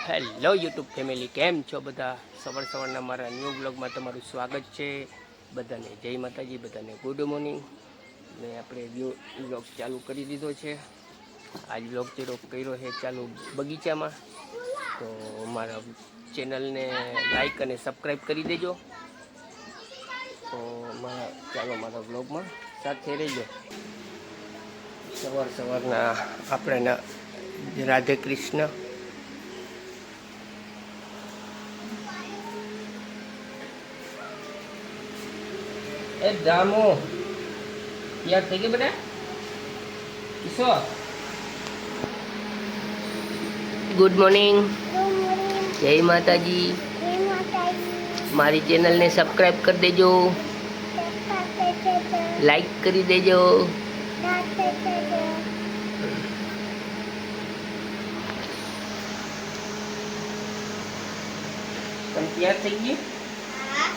Hello YouTube family, કેમ છો બધા? સવાર સવારના મારા ન્યૂ બ્લોગમાં તમારું સ્વાગત છે. બધાને જય માતાજી, બધાને ગુડ મોર્નિંગ ને આપણે ન્યૂ બ્લોગ ચાલુ કરી દીધો છે. આજ બ્લોગ ચેરો કર્યો છે ચાલુ બગીચામાં. તો મારા ચેનલને લાઈક અને સબસ્ક્રાઈબ કરી દેજો. તો મારા, ચાલો મારા બ્લોગમાં સાથે રહેજો સવાર સવારના આપણે રાધે કૃષ્ણ એ દામો યાર થઈ ગયું બેટા? કિશો ગુડ મોર્નિંગ જય માતાજી. મારી ચેનલને સબસ્ક્રાઈબ કરી દેજો. લાઈક કરી દેજો. તૈયાર થઈ ગઈ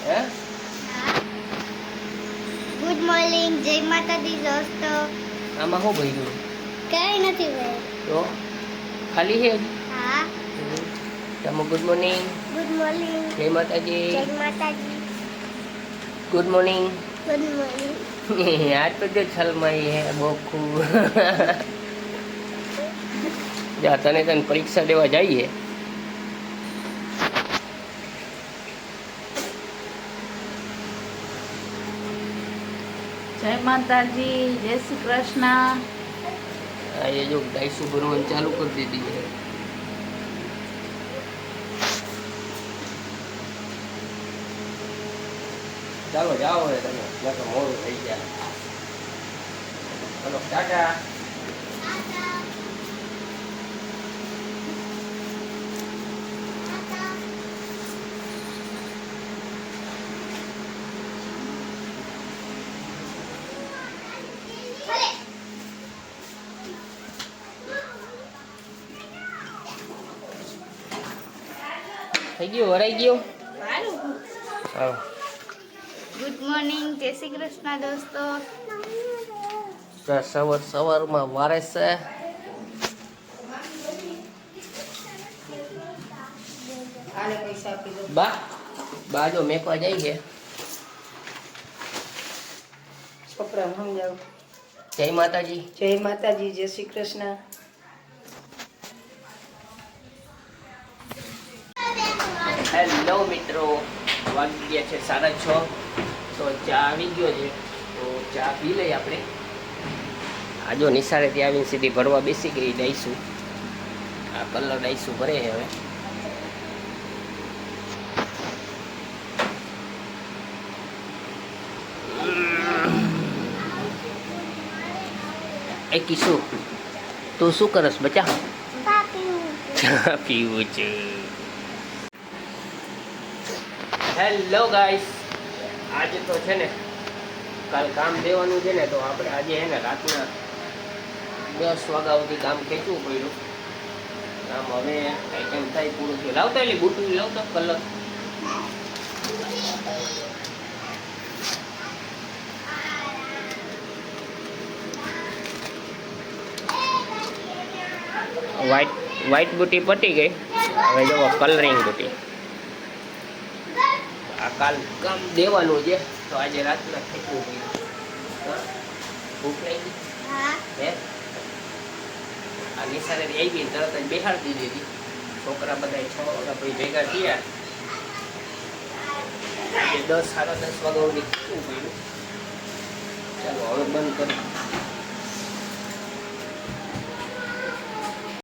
હે? ગુડ મોર્નિંગ જય માતાજી દોસ્તો. આમાં શું ભર્યું? કઈ નથી ભાઈ તો ખાલી છે? હા. તમે ગુડ મોર્નિંગ. Good morning. જય માતાજી. જય માતાજી. Good morning. Good morning. આજ તો જો છલમાઈ હે બોખું જા તને તને પરીક્ષા દેવા જઈએ. જય માતાજી, જય શ્રી કૃષ્ણ. એ જો ડાઈસુ ભરવાનું ચાલુ કરી દીધી છે. ચાલો જાઓ હવે મોડું થઈ ગયા. ચલો, ટાટા. થઈ ગયું વરાઈ ગયું. હા ગુડ મોર્નિંગ જય શ્રી કૃષ્ણ દોસ્તો. સવાર સવારમાં વારે છે. બા બા જો મેકવા જાય છે. છોકરા સમજાવ. જય માતાજી. જય માતાજી જય શ્રી કૃષ્ણ. હેલો મિત્રો વાગી ગયા છે સાડા છ. તો ચા આવી ગયો છે. તો ચા પી લઈએ આપણે. આ જો નિશાળેથી આવીને સીધી ભરવા બેસી ગઈ ડાઈસું. આ કલર ડાઈસું ભરે છે હવે. એ કિશુ તું શું કરસ બચા? ચા પીવું છે. હેલો ગાઈસ આજે તો છે ને, કાલ કામ દેવાનું છે ને, તો આપણે આજે છે ને રાતના દસ વાગ્યા સુધી કામ ખેંચવું પડ્યું. કામ હવે કંઈ કેમ થાય પૂરું થયું. લાવતા એટલે બુટું લાવતો કલર. વ્હાઈટ વ્હાઈટ બુટી પટી ગઈ. હવે જો કલરિંગ બુટી. કાલ કામ દેવાનું છે. તો આજે રાતના પડ્યું હા? ભૂખ લાગી? ગઈ હે? આ નિશાને આવી તરત જ બેહાડી દીધી છોકરા બધા છ વાગ્યા પછી ભેગા થયા. દસ સાડા દસ વાગ્યા ખેંચવું પડ્યું. ચાલો હવે બંધ કરી.